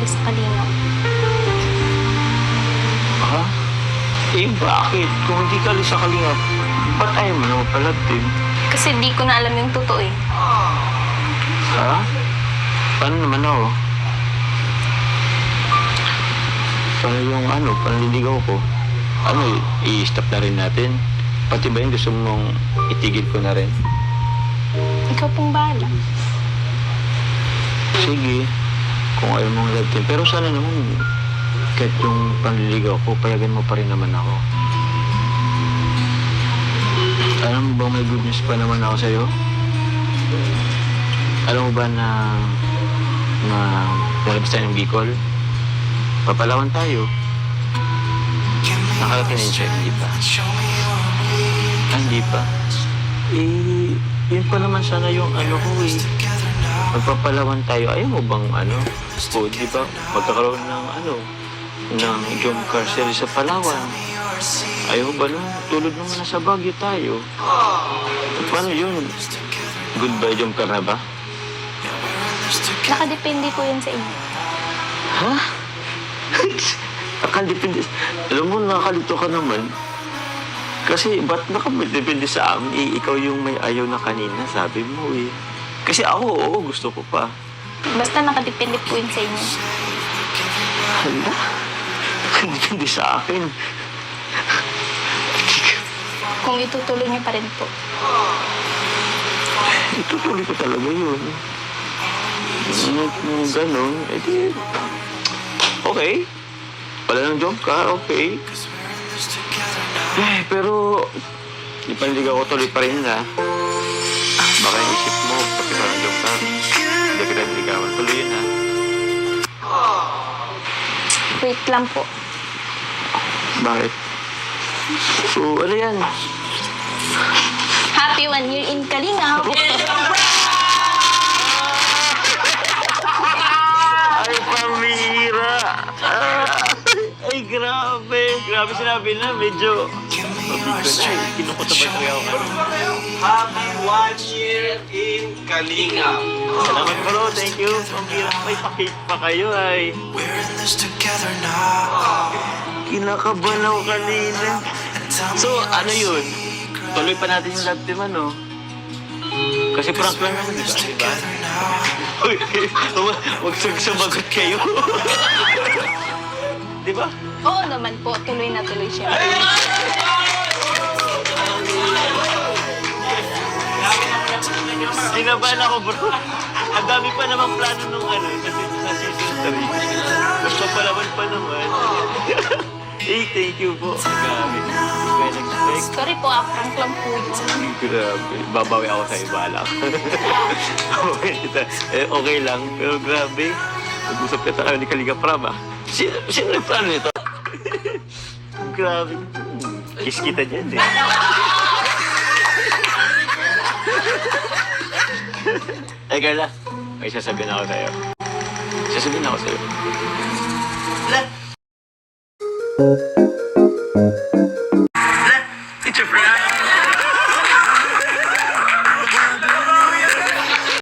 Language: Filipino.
alis sa Kalingap. Ha? Eh, bakit? Kung hindi ka alis sa kalingap, ba't ayaw mo naman pala, Tim? Kasi di ko na alam yung totoo eh. Ha? Paano naman ako? Paano yung ano, panliligaw ko? Ano, i-stop na rin natin? Pati ba yung gusto mong itigil ko na rin? Ikaw pong bahala. Sige, kung ayaw mong love. Pero sana naman, kahit yung panliligaw ko, payagan mo pa rin naman ako. Alam mo ba may good news pa naman ako sa'yo? Alam mo ba na na lalabas tayo ng Bicol? Papalawan tayo. Nakarating siya, hindi pa. Ah, hindi pa. Eh, yun pa naman sana yung ano ko eh. Magpapalawan tayo. Ayaw mo bang ano? O, di ba? Magkakaroon ng ano? Ng jump car series sa Palawan. Ayaw ba nun? Tulad naman na sa Baguio tayo. Paano yun? Goodbye jump car na ba? Nakadepende po yun sa inyo. Ha? Nakadepende. Alam mo, nakakalito ka naman. Kasi ba't nakadepende sa amin? Eh, ikaw yung may ayaw na kanina, sabi mo eh. Kasi ako, oo, gusto ko pa. Basta nakadepende po yun sa inyo. Hala? Nakadepende sa akin. Kung itutuloy niyo pa rin po. Itutuloy ko talaga yun. Kung kung ganun, edi... Okay. Wala ng job ka, okay. Eh, pero... Ipanligaw ko tuloy pa rin ha. Baka isip mo, pati ka ka. Hindi kita niligawan. Tuloy yun ha. Wait lang po. Bakit? So, ano yan? Happy one year in Kalingap! Ay, pamira! Ah, ay, grabe! Grabe sinabi na, medyo... Mabigla na eh. Kinukutabay talaga ako kanina. Happy one year in Kalinga. Salamat bro, thank you. Ang hirap may pakik pa kayo ay. We're in this together now. Kinakabahan ako kanina. So, ano yun? Tuloy pa natin yung love team, ano? Kasi prank lang naman, di ba? Di ba? Uy, huwag sumagot kayo. di ba? Oo naman po, tuloy na tuloy siya. Kinabahan ako, bro. Ang dami pa namang plano nung ano, kasi sa season 3. Mas mapalaman pa naman. eh, thank you po. Grabe. Hindi ko. Sorry po, ah, prank lang po yun. Grabe. Babawi ako sa iba lang. okay, eh, okay lang. Pero grabe. Nag-usap ka tayo ni Kaliga Pram, ah. Sino, sino nagplano nito? grabe. Kiss kita dyan, eh. Eh, Carla. May sasabihin ako sa'yo. Sasabihin ako sa'yo.